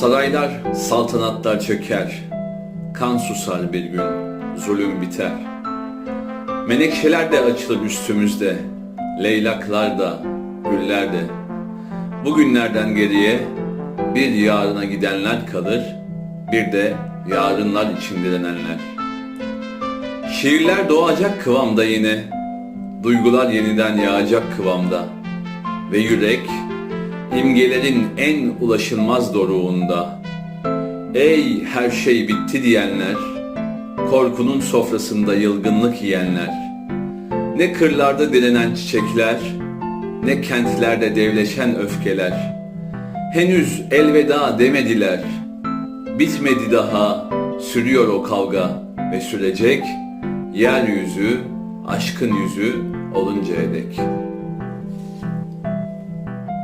Saraylar, saltanatlar çöker, kan susar bir gün, zulüm biter. Menekşeler de açılır üstümüzde, leylaklar da, güller de. Bugünlerden geriye bir yarına gidenler kalır, bir de yarınlar için direnenler. Şiirler doğacak kıvamda yine, duygular yeniden yağacak kıvamda ve yürek imgelerin en ulaşılmaz doruğunda. Ey her şey bitti diyenler, korkunun sofrasında yılgınlık yiyenler, ne kırlarda direnen çiçekler, ne kentlerde devleşen öfkeler, henüz elveda demediler, bitmedi daha, sürüyor o kavga ve sürecek, yeryüzü, aşkın yüzü oluncaya dek.''